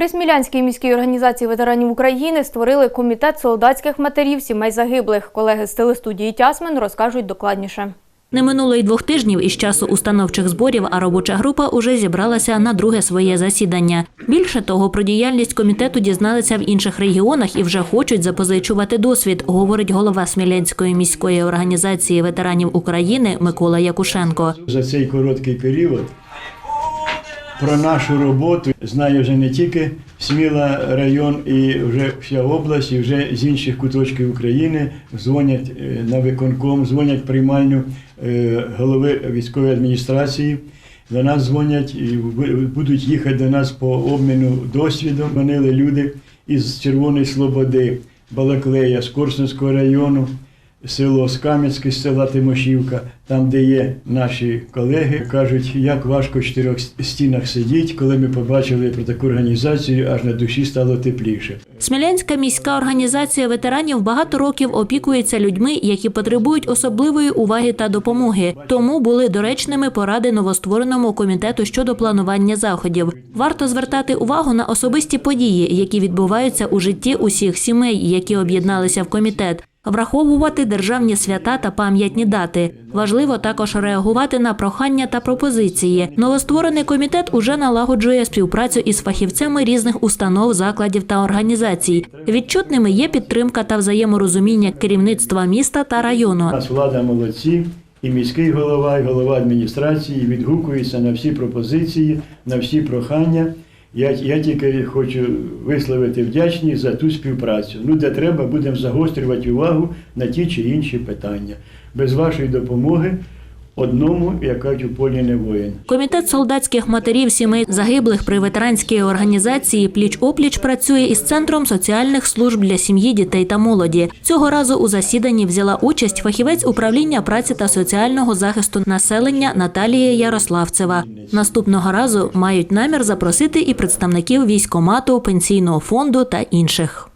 При Смілянській міській організації ветеранів України створили комітет солдатських матерів сімей загиблих. Колеги з телестудії Тясмен розкажуть докладніше. Не минуло й двох тижнів із часу установчих зборів, а робоча група уже зібралася на друге своє засідання. Більше того, про діяльність комітету дізналися в інших регіонах і вже хочуть запозичувати досвід, говорить голова Смілянської міської організації ветеранів України Микола Якушенко. За цей короткий період про нашу роботу знає вже не тільки Сміла район і вже вся область, і вже з інших куточків України дзвонять е, на виконком, дзвонять приймальню е, голови військової адміністрації. До нас дзвонять і будуть їхати до нас по обміну досвідом. Дзвонили люди із Червоної Слободи, Балаклея, з Корсунського району, село Скам'янське, села Тимошівка, там, де є наші колеги, кажуть, як важко в чотирьох стінах сидіти, коли ми побачили про таку організацію, аж на душі стало тепліше. Смілянська міська організація ветеранів багато років опікується людьми, які потребують особливої уваги та допомоги. Тому були доречними поради новоствореному комітету щодо планування заходів. Варто звертати увагу на особисті події, які відбуваються у житті усіх сімей, які об'єдналися в комітет. Враховувати державні свята та пам'ятні дати. Важливо також реагувати на прохання та пропозиції. Новостворений комітет уже налагоджує співпрацю із фахівцями різних установ, закладів та організацій. Відчутними є підтримка та взаєморозуміння керівництва міста та району. нас влада молодці, і міський голова, і голова адміністрації відгукуються на всі пропозиції, на всі прохання. Я, я тільки хочу висловити вдячність за ту співпрацю. Ну, де треба, будемо загострювати увагу на ті чи інші питання. Без вашої допомоги одному, як кажуть, у полі не воїн. Комітет солдатських матерів сімей загиблих при ветеранській організації пліч опліч працює із центром соціальних служб для сім'ї, дітей та молоді. Цього разу у засіданні взяла участь фахівець управління праці та соціального захисту населення Наталія Ярославцева. Наступного разу мають намір запросити і представників військомату, пенсійного фонду та інших.